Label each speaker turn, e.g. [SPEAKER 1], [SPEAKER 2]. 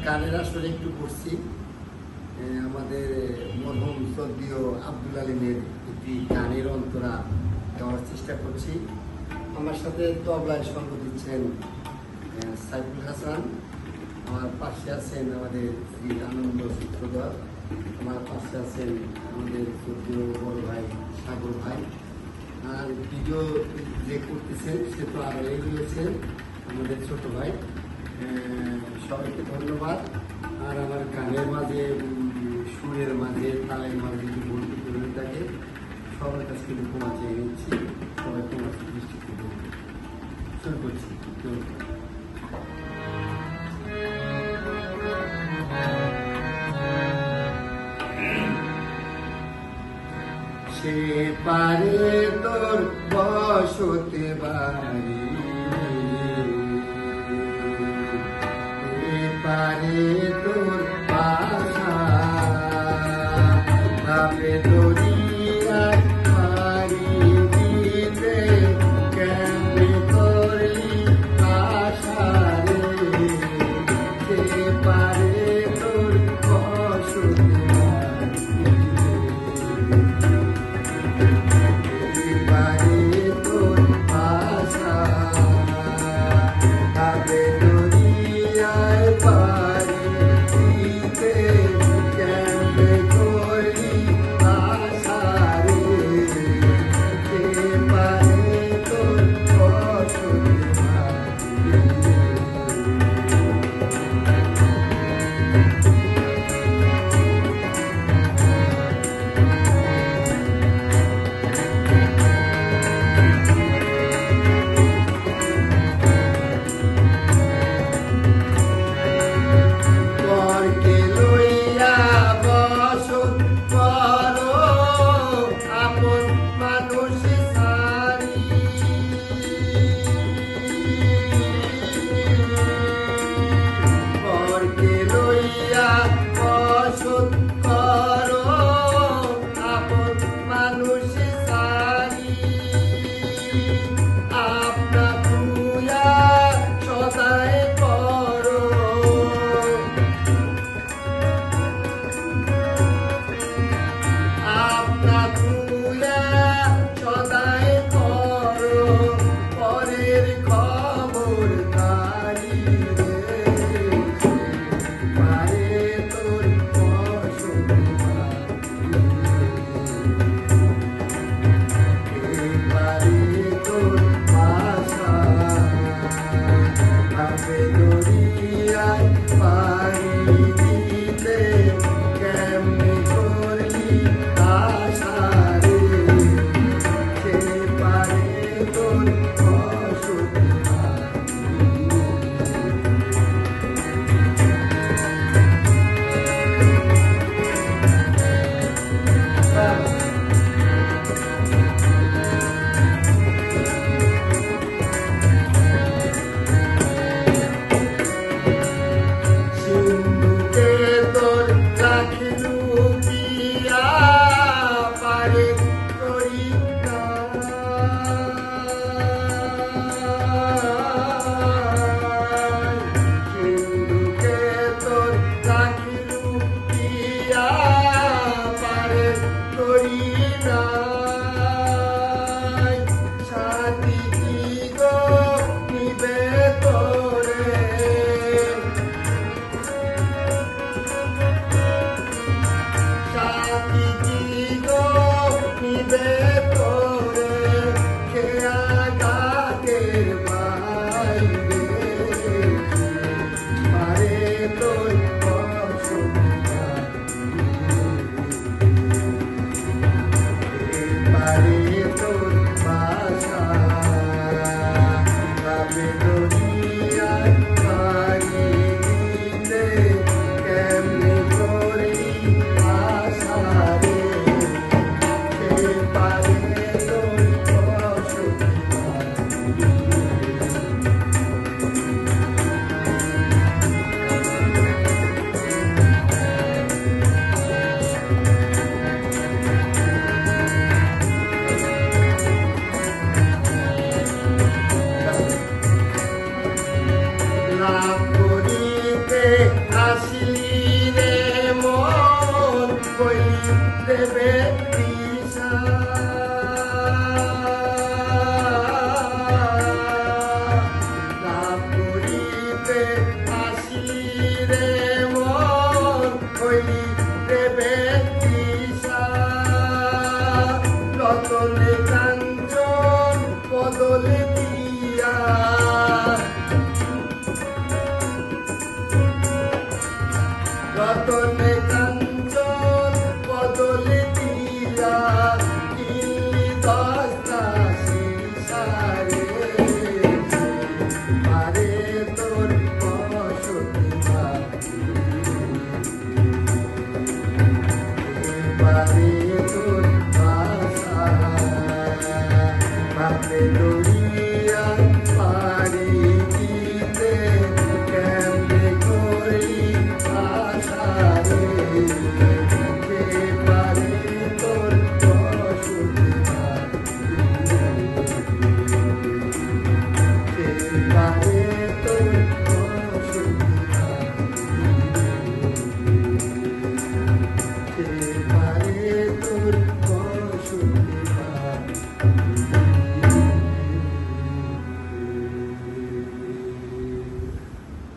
[SPEAKER 1] কানের আসলে একটু এ, আমাদের মরহুম সদ্দীয় আব্দুল আলিমের একটি গানের অন্তরা গাওয়ার চেষ্টা করছি। আমার সাথে তবলায় সঙ্গ দিচ্ছেন সাইফুল হাসান। আমার পাশে আছেন আমাদের শ্রী আনন্দ সূত্রধর আমার পাশে আছেন আমাদের সদ্যীয় বড় ভাই সাগর ভাই। আর ভিডিও যে করতেছেন সে তো আরও রয়েছেন আমাদের ছোট ভাই। সবাইকে ধন্যবাদ। আর আমার গানের মাঝে সুরের মাঝে, তালের মাঝে যদি বন্ধু করে থাকে। সবার কাছ থেকে ক্ষমা চেয়ে নিচ্ছি। সবাই ক্ষমা দৃষ্টি শুরু করছি। সে পারে তোর বসতে বাড়ি পারে তোর Thank you. পারে good. de ver. Aleluya.